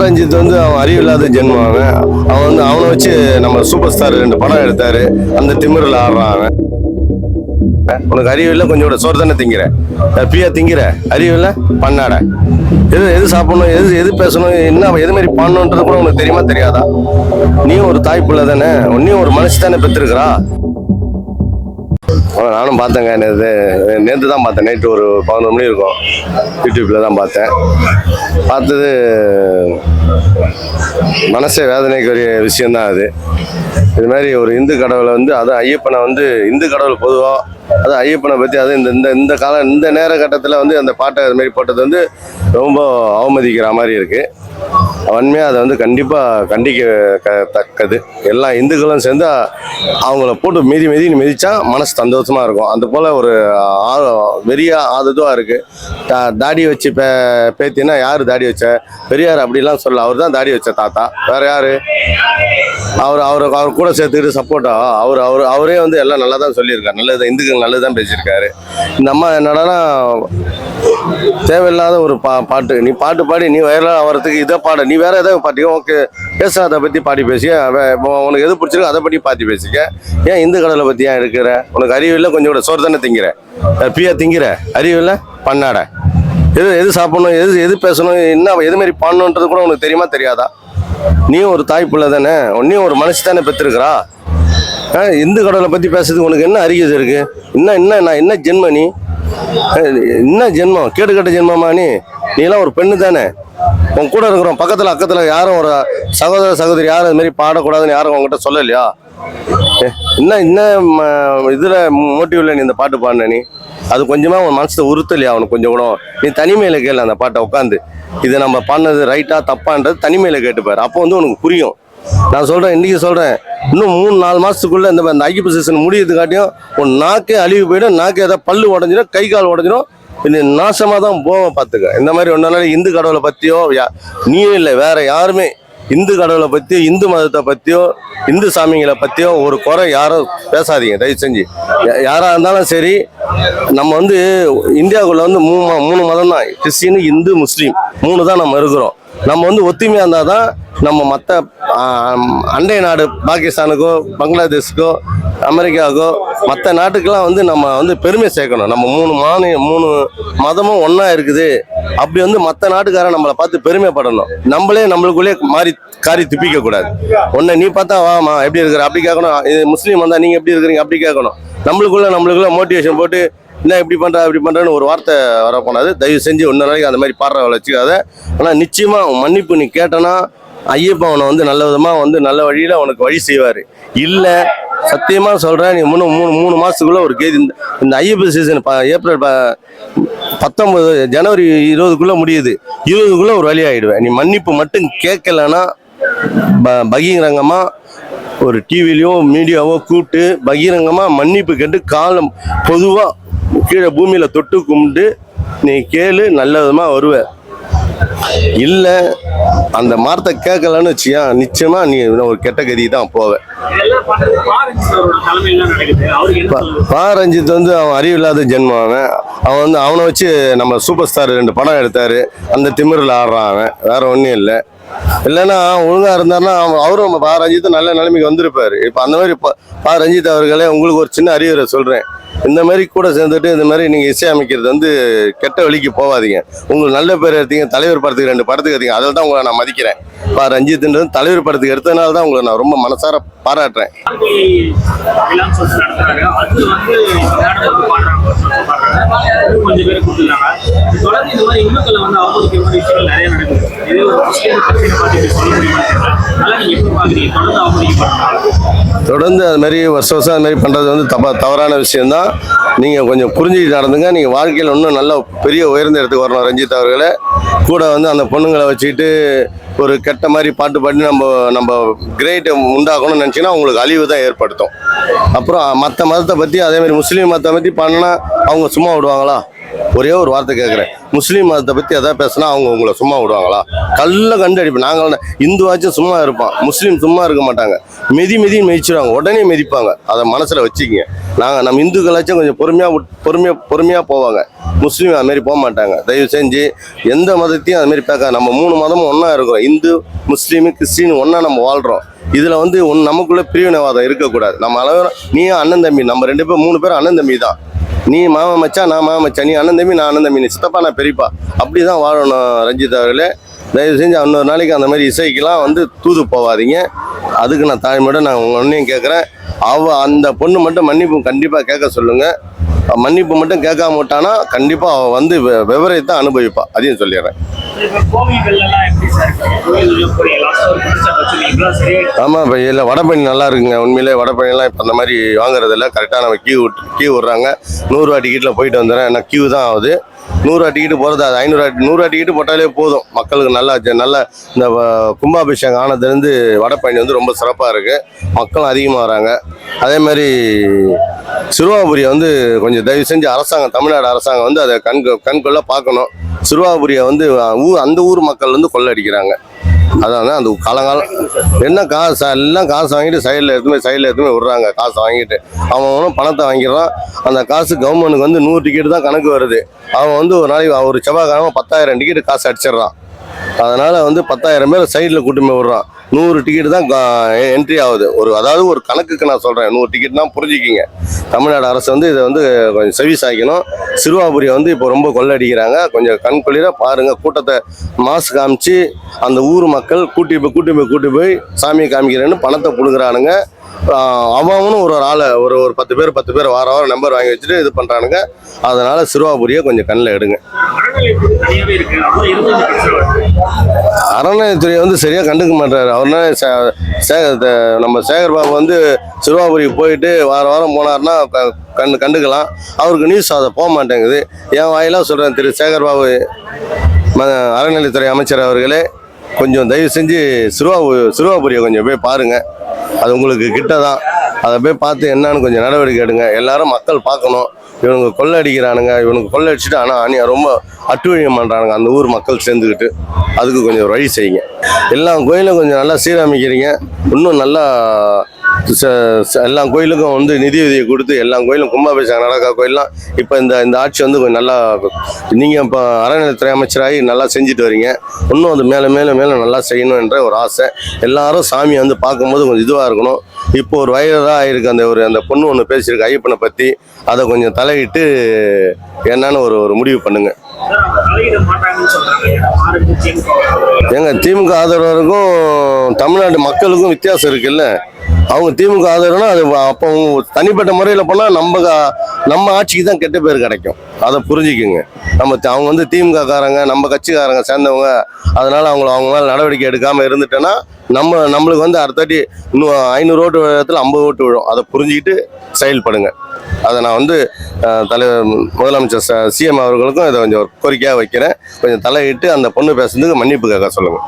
ரஞ்சித் வந்து அவன் அறிவில்லாத ஜென்மம் அவன். அவன் வந்து அவனை வச்சு நம்ம சூப்பர் ஸ்டார் ரெண்டு படம் எடுத்தாரு. அந்த திமிரில் ஆடுறான் அவன். உனக்கு அறிவில்லை கொஞ்சம் கூட சோறு தானே திங்கிற? பியா திங்கிற? அறிவில்லை பண்ணாட. எது எது சாப்பிடணும் எது எது பேசணும் என்ன எது மாதிரி பண்ணணுன்றது கூட உனக்கு தெரியுமா தெரியாதா? நீயும் ஒரு தாய் பிள்ளை தானே. நீயும் ஒரு மனசு தானே பெற்றிருக்கிறா. நானும் பார்த்தேங்க. நேற்று நேற்று தான் பார்த்தேன். நைட்டு ஒரு பதினொரு மணி இருக்கும். யூடியூப்பில் தான் பார்த்தேன். பார்த்தது மனசே வேதனைக்குரிய விஷயந்தான் அது. இது மாதிரி ஒரு இந்து கடவுளை வந்து அதுவும் ஐயப்பனை வந்து இந்து கடவுள் பொதுவாக அது ஐயப்பனை பற்றி அது இந்த இந்த இந்த கால இந்த நேர கட்டத்தில் வந்து அந்த பாட்டை அது மாதிரி போட்டது வந்து ரொம்ப அவமதிக்கிற மாதிரி இருக்குது வன்மையாக அதை வந்து கண்டிப்பாக கண்டிக்க க- தக்கது. எல்லா இந்துக்களும் சேர்ந்து அவங்கள போட்டு மிதி மிதி மிதிச்சா மனசு சந்தோஷமாக இருக்கும். அந்த போல் ஒரு ஆ- வெறியா ஆததுவாக இருக்குது தாடி வச்சு பே பேத்தினா யார் தாடி வச்ச? பெரியார் அப்படிலாம் சொல்ல அவர் தான் தாடி வச்ச தாத்தா. வேறு யார்? அவர் அவர் அவர் கூட சேர்த்துக்கிட்டு சப்போர்ட்டா அவர் அவர் அவரே வந்து எல்லாம் நல்லா தான் சொல்லியிருக்காரு. நல்லது இந்துக்கள் நல்லது தான் பேசியிருக்காரு. இந்த அம்மா என்னடானா தேவையில்லாத ஒரு பா பாட்டு. நீ பாட்டு பாடி நீ வைரலாக ஆகிறதுக்கு இதை பாட. நீ வேற ஏதாவது பாட்டியோ ஓகே பேச அதை பற்றி பாடி பேசிய உ- உனக்கு எது பிடிச்சிருக்கோ அதை பற்றி பாத்தி பேசிக்க. ஏன் இந்து கடலை பற்றி ஏன் இருக்கிற? உனக்கு அறிவில்லை கொஞ்சம் கூட சோறு தானே திங்கிற? பியா திங்கிற? அறிவில்லை பண்ணாட. எது எது சாப்பிடணும்? எது எது பேசணும்? என்ன எது மாதிரி பண்ணணுன்றது கூட உனக்கு தெரியுமா தெரியாதா? நீயும் ஒரு தாய் பிள்ளை தானே? உன்னையும் ஒரு மனசு தானே பெற்றிருக்கிறா? ஆ, இந்து கடவுளை பற்றி பேசுறதுக்கு உனக்கு என்ன அறிகுது இருக்கு? என்ன என்ன நான் என்ன ஜென்ம நீ? என்ன ஜென்மம்? கேடு கட்ட ஜென்மமா நீ? நீலாம் ஒரு பெண்ணு தானே. உன் கூட இருக்கிறோம் பக்கத்தில் அக்கத்தில் யாரும் ஒரு சகோதர சகோதரி யாரும் இது மாதிரி பாடக்கூடாதுன்னு யாரும் உங்ககிட்ட சொல்லலையா? என்ன என்ன இதில் மோட்டிவ்ல நீ இந்த பாட்டு பாடின நீ அது கொஞ்சமாக உன் மனசில் உறுத்தலையா அவனுக்கு கொஞ்சம் கூட. நீ தனிமையில் கேளு அந்த பாட்டை உட்காந்து. இது நம்ம பண்ணது ரைட்டாக தப்பான்றது தனிமையில் கேட்டுப்பாரு அப்போ வந்து உனக்கு புரியும். நான் சொல்கிறேன் இன்றைக்கி சொல்கிறேன் இன்னும் மூணு நாலு மாதத்துக்குள்ளே இந்த இந்த ஐக்கிய சீசன் முடியறதுக்காட்டியும் உன் நாக்கே அழிவு போயிடும் நாக்கே ஏதாவது பல்லு உடஞ்சிடும் கை கால் உடஞ்சிடும். இது நாசமாக தான் போவோம் பார்த்துக்க. இந்த மாதிரி ஒன்றால இந்து கடவுளை பற்றியோ நீயும் இல்லை வேற யாருமே. இந்து கடவுளை பற்றியோ இந்து மதத்தை பற்றியோ இந்து சாமிங்களை பற்றியோ ஒரு குறை யாரும் பேசாதீங்க தயவு செஞ்சு. யாராக இருந்தாலும் சரி நம்ம வந்து இந்தியாவுக்குள்ள வந்து மூணு ம- மூணு மதம் தான் கிறிஸ்டின் இந்து முஸ்லீம். மூணு தான் நம்ம இருக்கிறோம். நம்ம வந்து ஒத்துமையாக இருந்தால் தான் நம்ம மற்ற அண்டை நாடு பாகிஸ்தானுக்கோ பங்களாதேஷுக்கோ அமெரிக்காவுக்கோ மற்ற நாட்டுக்கெல்லாம் வந்து நம்ம வந்து பெருமை சேர்க்கணும். நம்ம மூணு மாநில மூணு மதமும் ஒன்றா இருக்குது. அப்படி வந்து மற்ற நாட்டுக்காரன் நம்மளை பார்த்து பெருமைப்படணும். நம்மளே நம்மளுக்குள்ளே மாறி காரி துப்பிக்கக்கூடாது. ஒன்று உன்னை நீ பார்த்தா வாமா எப்படி இருக்கிற அப்படி கேட்கணும். இது முஸ்லீம் வந்தால் நீங்கள் எப்படி இருக்கிறீங்க அப்படி கேட்கணும். நம்மளுக்குள்ள நம்மளுக்குள்ள மோட்டிவேஷன் போட்டு என்ன இப்படி பண்ணுற இப்படி பண்ணுறேன்னு ஒரு வார்த்தை வரக்கூடாது. தயவு செஞ்சு ஒன்று நாளைக்கு அந்த மாதிரி பாடுற வச்சுக்காத. ஆனால் நிச்சயமாக மன்னிப்பு நீ கேட்டனா ஐயப்பன் அவனை வந்து நல்ல விதமாக வந்து நல்ல வழியில் அவனுக்கு வழி செய்வார். இல்லை சத்தியமாக சொல்கிறேன் நீ மூணு மூணு மூணு மாதத்துக்குள்ளே ஒரு கேதி இந்த- இந்த ஐயப்பன் சீசன் ஏப்ரல் ப- பத்தொன்பது ஜனவரி இருபதுக்குள்ளே முடியுது. இருபதுக்குள்ளே ஒரு வழி ஆகிடுவேன் நீ மன்னிப்பு மட்டும் கேட்கலன்னா ப- பகிரங்கமாக ஒரு டிவிலையோ மீடியாவோ கூப்பிட்டு பகிரங்கமாக மன்னிப்பு கேட்டு காலம் பொதுவாக கீழே பூமியில் தொட்டு கும்பிட்டு நீ கேளு நல்ல விதமாக வருவ இல்ல அந்த வார்த்தை கேட்கலன்னு வச்சியா நிச்சயமா நீ ஒரு கெட்ட கதி தான் போவ. இதெல்லாம் பண்றது பாரஞ்சி சாரோட தலைமையில தான் நடக்குது. அவருக்கு என்ன பா- சொல்லுங்க பா ரஞ்சித் வந்து அவன் அறிவில்லாத ஜென்மம் அவன். அவன் வந்து அவனை வச்சு நம்ம சூப்பர் ஸ்டார் ரெண்டு படம் எடுத்தாரு. அந்த திமிரில் ஆடுறான் அவன். வேற ஒன்றும் இல்லை. இல்லைன்னா ஒழுங்கா இருந்தாருன்னா அவன் அவரும் பா ரஞ்சித் நல்ல நிலைமைக்கு வந்திருப்பாரு. இப்போ அந்த மாதிரி பா- பா ரஞ்சித் அவர்களே உங்களுக்கு ஒரு சின்ன அறிவுரை சொல்றேன். இந்த மாதிரி கூட சேர்ந்துட்டு இந்த மாதிரி நீங்க இசையமைக்கிறது வந்து கெட்ட வழிக்கு போகாதீங்க. உங்களுக்கு நல்ல பேர் எடுத்தீங்க தலைவர் படத்துக்கு ரெண்டு படத்துக்கு எடுத்தீங்க அதில் தான் உங்களை நான் மதிக்கிறேன். இப்போ ரஞ்சித்ன்றது தலைவர் படத்துக்கு எடுத்ததுனால தான் உங்களை நான் ரொம்ப மனசார பாராட்டுறேன். கொஞ்சம் பேர் கொடுத்துருக்காங்க தொடர்ந்து மாதிரி இந்துக்களை வந்து அவமதிக்கிற மாதிரி விஷயங்கள் நிறைய நடக்குது. இதே ஒரு கிறிஸ்டியன் பிரச்சனை பார்த்து இப்படி சொல்ல முடியுமா? தெரியல அதெல்லாம் நீங்க எப்படி பாக்குறீங்க தொடர்ந்து அவமதிக்கப்படுறாங்க தொடர்ந்து அது மாதிரி வருஷம் வருஷம் அது மாதிரி பண்ணுறது வந்து தப்பா தவறான விஷயம்தான். நீங்கள் கொஞ்சம் புரிஞ்சுக்கிட்டு நடந்துங்க. நீங்கள் வாழ்க்கையில் இன்னும் நல்ல பெரிய உயர்ந்த இடத்துக்கு வரணும். ரஞ்சித் அவர்களே கூட வந்து அந்த பொண்ணுங்களை வச்சுக்கிட்டு ஒரு கெட்ட மாதிரி பாட்டு பாடி நம்ம நம்ம கிரேட்டை உண்டாக்கணும்னு நினச்சிங்கன்னா உங்களுக்கு அழிவு தான் ஏற்படுத்தும். அப்புறம் மற்ற மதத்தை பற்றி அதேமாதிரி முஸ்லீம் மதத்தை பற்றி பண்ணால் அவங்க சும்மா விடுவாங்களா? ஒரே ஒரு வார்த்தை கேட்குறேன் முஸ்லீம் மதத்தை பற்றி எதாவது பேசுனா அவங்க உங்களை சும்மா விடுவாங்களா? கல்ல கண்டு அடிப்போம் நாங்கள் இந்துவாச்சும் சும்மா இருப்பான் முஸ்லீம் சும்மா இருக்க மாட்டாங்க. மிதி மிதி மிதிச்சிருவாங்க. உடனே மிதிப்பாங்க. அதை மனசில் வச்சுக்கிங்க. நாங்கள் நம்ம இந்துக்களாச்சும் கொஞ்சம் பொறுமையாக பொறுமையாக பொறுமையாக போவாங்க. முஸ்லீம் அதுமாரி போக மாட்டாங்க தயவு செஞ்சு எந்த மதத்தையும் அதுமாரி பார்க்க நம்ம மூணு மதமும் ஒன்றா இருக்கிறோம். இந்து முஸ்லீமு கிறிஸ்டின் ஒன்றா நம்ம வாழ்கிறோம் இதில் வந்து ஒன் நமக்குள்ளே பிரிவினைவாதம் இருக்கக்கூடாது. நம்ம அளவு நீயும் அண்ணன் தம்பி. நம்ம ரெண்டு பேரும் மூணு பேரும் அண்ணன் தம்பி தான் நீ மாமா மச்சான் நான் மாமா மச்சான் நீ அண்ணன் தம்பி நான் அண்ணன் தம்பி நீ சித்தப்பா நான் பெரியப்பா. அப்படி தான் வாழணும் ரஞ்சித் அவர்களே. தயவு செஞ்சு இன்னொரு நாளைக்கு அந்த மாதிரி இசைக்கெல்லாம் வந்து தூது போகாதீங்க அதுக்கு நான் தாழ்மையோட நான் உங்கள் ஒன்றையும் கேட்குறேன் அவ அந்த பொண்ணு மட்டும் மன்னிப்பு கண்டிப்பாக கேட்க சொல்லுங்கள் மன்னிப்பு மட்டும் கேட்காம விட்டானா கண்டிப்பாக அவள் வந்து விவரத்தை அனுபவிப்பா. அதையும் சொல்லிடுறேன். ஆமாம் இப்போ இல்லை வடபழனி நல்லா இருக்குங்க. உண்மையிலே வடபழனிலாம் இப்போ அந்த மாதிரி வாங்குறது இல்லை. கரெக்டாக நம்ம கியூ விட்டு கியூ விட்றாங்க. நூறுரூவா டிக்கெட்டில் போயிட்டு வந்துடுறேன். ஏன்னா கியூ தான் ஆகுது. நூறுரூவா டிக்கெட்டு போகிறது அது ஐநூறுரூவா நூறுரூவா டிக்கெட்டு போட்டாலே போதும். மக்களுக்கு நல்லா நல்லா நல்ல இந்த வ- கும்பாபிஷேகம் ஆனதுலேருந்து வடப்பயணி வந்து ரொம்ப சிறப்பாக இருக்குது மக்களும் அதிகமாக வராங்க. அதே மாதிரி சிறுவாபுரியை வந்து கொஞ்சம் தயவு செஞ்சு அரசாங்கம் தமிழ்நாடு அரசாங்கம் வந்து அதை கண் கண்கொள்ள பார்க்கணும். சிறுவாபுரியை வந்து ஊர் அந்த ஊர் மக்கள் வந்து கொள்ளடிக்கிறாங்க. அதான் அந்த காலங்காலம் என்ன காசு எல்லாம் காசு வாங்கிட்டு சைடில் எடுத்துமே சைடில் எடுத்துமே விடுறாங்க காசு வாங்கிட்டு. அவன் அவனும் பணத்தை வாங்கிடுறான். அந்த காசு கவர்மெண்ட்டுக்கு வந்து நூறு டிக்கெட் தான் கணக்கு வருது. அவன் வந்து ஒரு நாளைக்கு ஒரு செவ்வாய்க்கிழமை பத்தாயிரம் டிக்கெட் காசு அடிச்சிடுறான். அதனால் வந்து பத்தாயிரம் பேர் சைடில் கூட்டி போய் விடுறான். நூறு டிக்கெட் தான் என்ட்ரி ஆகுது. ஒரு அதாவது ஒரு கணக்குக்கு நான் சொல்கிறேன் நூறு டிக்கெட்னா புரிஞ்சுக்கிங்க. தமிழ்நாடு அரசு வந்து இதை வந்து கொஞ்சம் சர்வீஸ் ஆகிக்கணும் சிறுவாபுரியை வந்து இப்போ ரொம்ப கொள்ளடிக்கிறாங்க. கொஞ்சம் கண் குளிராக பாருங்கள் கூட்டத்தை மாசு காமிச்சு அந்த ஊர் மக்கள் கூட்டி போய் கூட்டி போய் கூட்டி போய் சாமியை காமிக்கிறேன்னு பணத்தை பிடுங்குறானுங்க. அவனும் ஒரு ஒரு ஆளை ஒரு ஒரு பத்து பேர் பத்து பேர் வார வாரம் நம்பர் வாங்கி வச்சுட்டு இது பண்ணுறானுங்க அதனால சிறுவாபுரியை கொஞ்சம் கண்ணில் எடுங்க. அறநிலையத்துறை வந்து சரியாக கண்டுக்க மாட்டாரு அவர்னா சே- நம்ம சேகர் பாபு வந்து சிறுவாபுரிக்கு போயிட்டு வார வாரம் போனார்னா கண்டு கண்டுக்கலாம். அவருக்கு நியூஸ் அதை போக மாட்டேங்குது. என் வாயிலாக சொல்கிறேன் திரு சேகர் பாபு ம- அறநிலையத்துறை அமைச்சர் அவர்களே கொஞ்சம் தயவு செஞ்சு சிறுவாபு சிறுவாபுரியை கொஞ்சம் போய் பாருங்கள் அது உங்களுக்கு கிட்ட தான் அதை போய் பார்த்து என்னன்னு கொஞ்சம் நடவடிக்கை எடுங்க. எல்லாரும் மக்கள் பார்க்கணும். இவனுங்க கொள்ளை அடிக்கிறானுங்க இவனுக்கு கொள்ளை அடிச்சுட்டு ஆனால் அணியா ரொம்ப அட்டுழியம் பண்ணுறானுங்க அந்த ஊர் மக்கள் சேர்ந்துக்கிட்டு அதுக்கு கொஞ்சம் வழி செய்யுங்க. எல்லா கோயிலும் கொஞ்சம் நல்லா சீரமைக்கிறீங்க. இன்னும் நல்லா எல்லா கோயிலுக்கும் வந்து நிதி உதவி கொடுத்து எல்லா கோயிலும் கும்பாபிஷேகம் நடக்கா கோயிலாம் இப்போ இந்த இந்த ஆட்சி வந்து கொஞ்சம் நல்லா நீங்கள் இப்போ அறநிலையத்துறை அமைச்சராகி நல்லா செஞ்சுட்டு வரீங்க. இன்னும் அது மேலே மேலே மேலே நல்லா செய்யணும் என்ற ஒரு ஆசை. எல்லாரும் சாமியை வந்து பார்க்கும்போது கொஞ்சம் இதுவாக இருக்கணும். இப்போ ஒரு வயதாக ஆயிருக்கு அந்த ஒரு அந்த பொண்ணு ஒன்று பேசியிருக்கு ஐயப்பனை பற்றி அதை கொஞ்சம் தலையிட்டு என்னன்னு ஒரு ஒரு முடிவு பண்ணுங்கள் எங்க திமுக திமுக ஆதரவருக்கும் தமிழ்நாட்டு மக்களுக்கும் வித்தியாசம் இருக்குல்ல. அவங்க திமுக ஆதரவுனா அது அப்போ அவங்க தனிப்பட்ட முறையில் போனால் நம்ம கா- நம்ம ஆட்சிக்கு தான் கெட்ட பேர் கிடைக்கும். அதை புரிஞ்சுக்குங்க. நம்ம அவங்க வந்து திமுக காரங்க நம்ம கட்சிக்காரங்க சேர்ந்தவங்க. அதனால அவங்கள அவங்க மேலே நடவடிக்கை எடுக்காமல் இருந்துட்டேன்னா நம்ம நம்மளுக்கு வந்து அடுத்தாட்டி இன்னும் ஐநூறு ஓட்டு இடத்துல ஐம்பது ஓட்டு விழும். அதை புரிஞ்சுக்கிட்டு செயல்படுங்க. அதை நான் வந்து தலைவர் முதலமைச்சர் சிஎம் அவர்களுக்கும் இதை கொஞ்சம் ஒரு கோரிக்கையாக வைக்கிறேன். கொஞ்சம் தலையிட்டு அந்த பொண்ணு பேசுறதுக்கு மன்னிப்பு கேட்க சொல்லுங்கள்